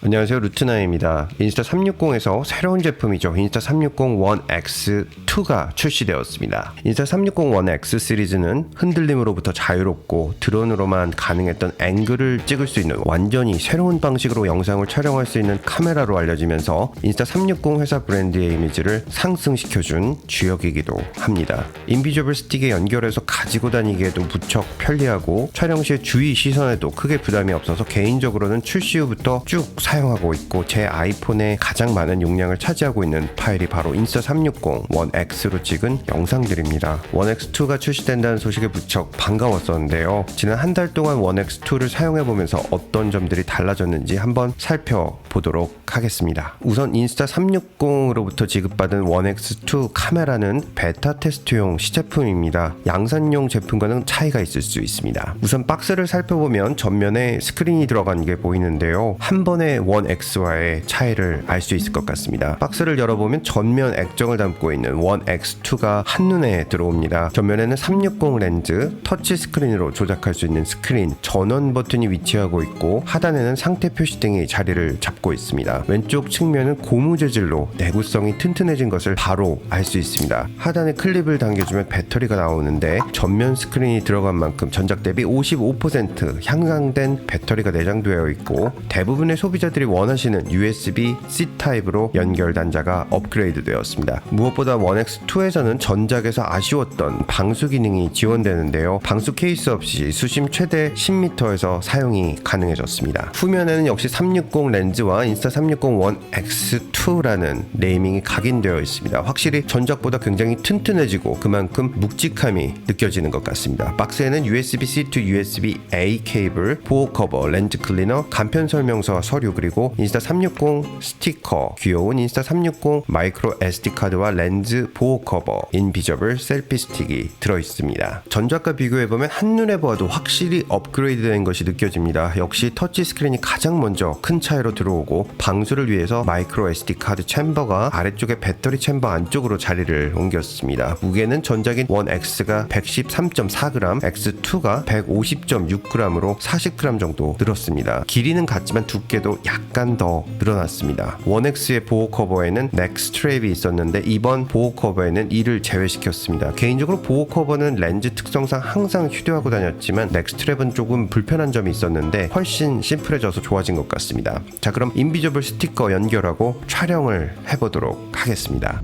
안녕하세요 루트나입니다. 인스타 360에서 새로운 제품이죠. 인스타 360 One X2가 출시되었습니다. 인스타 360 One X 시리즈는 흔들림으로부터 자유롭고 드론으로만 가능했던 앵글을 찍을 수 있는 완전히 새로운 방식으로 영상을 촬영할 수 있는 카메라로 알려지면서 인스타 360 회사 브랜드의 이미지를 상승시켜준 주역이기도 합니다. 인비저블 스틱에 연결해서 가지고 다니기에도 무척 편리하고 촬영 시에 주위 시선에도 크게 부담이 없어서 개인적으로는 출시 후부터 쭉 사용하고 있고 제 아이폰에 가장 많은 용량을 차지하고 있는 파일이 바로 인스타 360원 X로 찍은 영상들입니다. 원 X2가 출시된다는 소식에 무척 반가웠었는데요. 지난 한 달 동안 원 X2를 사용해 보면서 어떤 점들이 달라졌는지 한번 살펴보도록 하겠습니다. 우선 인스타 360으로부터 지급받은 원 X2 카메라는 베타 테스트용 시제품입니다. 양산용 제품과는 차이가 있을 수 있습니다. 우선 박스를 살펴보면 전면에 스크린이 들어간 게 보이는데요. 한 번에 원 X와의 차이를 알 수 있을 것 같습니다. 박스를 열어보면 전면 액정을 담고 있는 원 X2가 한눈에 들어옵니다. 전면에는 360 렌즈, 터치 스크린으로 조작할 수 있는 스크린, 전원 버튼이 위치하고 있고 하단에는 상태 표시 등이 자리를 잡고 있습니다. 왼쪽 측면은 고무 재질로 내구성이 튼튼해진 것을 바로 알 수 있습니다. 하단에 클립을 당겨주면 배터리가 나오는데 전면 스크린이 들어간 만큼 전작 대비 55% 향상된 배터리가 내장되어 있고 대부분의 소비자 들이 원하시는 USB-C 타입으로 연결 단자가 업그레이드 되었습니다. 무엇보다 원X2에서는 전작에서 아쉬웠던 방수 기능이 지원되는데요. 방수 케이스 없이 수심 최대 10m에서 사용이 가능해졌습니다. 후면에는 역시 360 렌즈와 인스타 360 원 X2라는 네이밍이 각인되어 있습니다. 확실히 전작보다 굉장히 튼튼해지고 그만큼 묵직함이 느껴지는 것 같습니다. 박스에는 USB-C to USB-A 케이블, 보호 커버, 렌즈 클리너, 간편 설명서, 서류 그리고 인스타 360 스티커, 귀여운 인스타 360 마이크로 SD 카드와 렌즈 보호 커버, 인비저블 셀피 스틱이 들어 있습니다. 전작과 비교해 보면 한눈에 보아도 확실히 업그레이드된 것이 느껴집니다. 역시 터치 스크린이 가장 먼저 큰 차이로 들어오고 방수를 위해서 마이크로 SD 카드 챔버가 아래쪽에 배터리 챔버 안쪽으로 자리를 옮겼습니다. 무게는 전작인 원 X가 113.4g, X2가 150.6g으로 40g 정도 늘었습니다. 길이는 같지만 두께도 약간 더 늘어났습니다. 원 X의 보호 커버에는 넥 스 트랩이 있었는데 이번 보호 커버에는 이를 제외시켰습니다. 개인적으로 보호 커버는 렌즈 특성상 항상 휴대하고 다녔지만 넥 스 트랩은 조금 불편한 점이 있었는데 훨씬 심플해져서 좋아진 것 같습니다. 자 그럼 인비저블 스티커 연결하고 촬영을 해보도록 하겠습니다.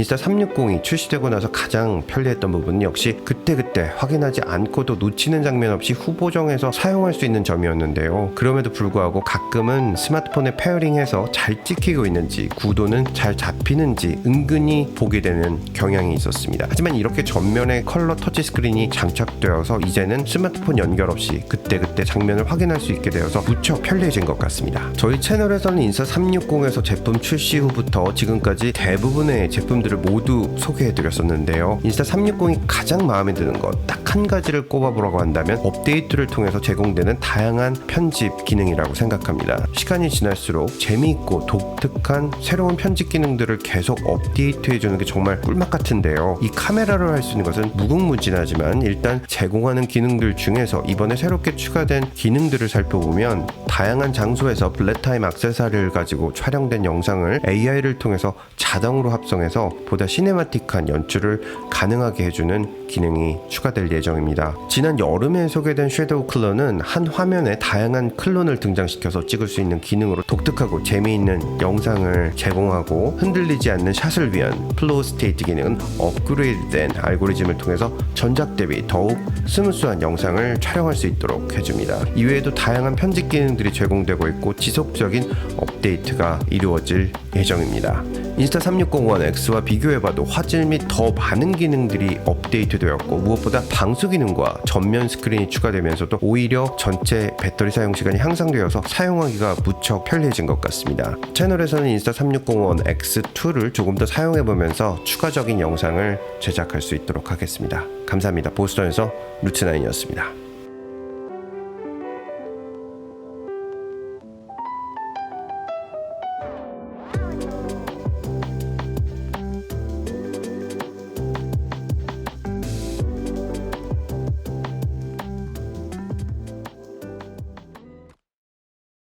인스타 360이 출시되고 나서 가장 편리했던 부분은 역시 그때그때 확인하지 않고도 놓치는 장면 없이 후보정에서 사용할 수 있는 점이었는데요. 그럼에도 불구하고 가끔은 스마트폰에 페어링해서 잘 찍히고 있는지 구도는 잘 잡히는지 은근히 보게 되는 경향이 있었습니다. 하지만 이렇게 전면에 컬러 터치 스크린이 장착되어서 이제는 스마트폰 연결 없이 그때그때 장면을 확인할 수 있게 되어서 무척 편리해진 것 같습니다. 저희 채널에서는 인스타 360에서 제품 출시 후부터 지금까지 대부분의 제품들 을 모두 소개해드렸었는데요. 인스타 360이 가장 마음에 드는 것 딱 한 가지를 꼽아보라고 한다면 업데이트를 통해서 제공되는 다양한 편집 기능이라고 생각합니다. 시간이 지날수록 재미있고 독특한 새로운 편집 기능들을 계속 업데이트해주는 게 정말 꿀맛 같은데요. 이 카메라로 할 수 있는 것은 무궁무진하지만 일단 제공하는 기능들 중에서 이번에 새롭게 추가된 기능들을 살펴보면 다양한 장소에서 블랙타임 액세서리를 가지고 촬영된 영상을 AI를 통해서 자동으로 합성해서 보다 시네마틱한 연출을 가능하게 해주는 기능이 추가될 예정입니다. 지난 여름에 소개된 섀도우 클론은 한 화면에 다양한 클론을 등장시켜서 찍을 수 있는 기능으로 독특하고 재미있는 영상을 제공하고 흔들리지 않는 샷을 위한 플로우 스테이트 기능은 업그레이드된 알고리즘을 통해서 전작 대비 더욱 스무스한 영상을 촬영할 수 있도록 해줍니다. 이외에도 다양한 편집 기능들이 제공되고 있고 지속적인 업데이트가 이루어질 예정입니다. 인스타 360 One X와 비교해봐도 화질 및 더 많은 기능들이 업데이트되었고 무엇보다 방수 기능과 전면 스크린이 추가되면서도 오히려 전체 배터리 사용 시간이 향상되어서 사용하기가 무척 편리해진 것 같습니다. 채널에서는 인스타 360 One X2를 조금 더 사용해보면서 추가적인 영상을 제작할 수 있도록 하겠습니다. 감사합니다. 보스턴에서 루츠나인이었습니다.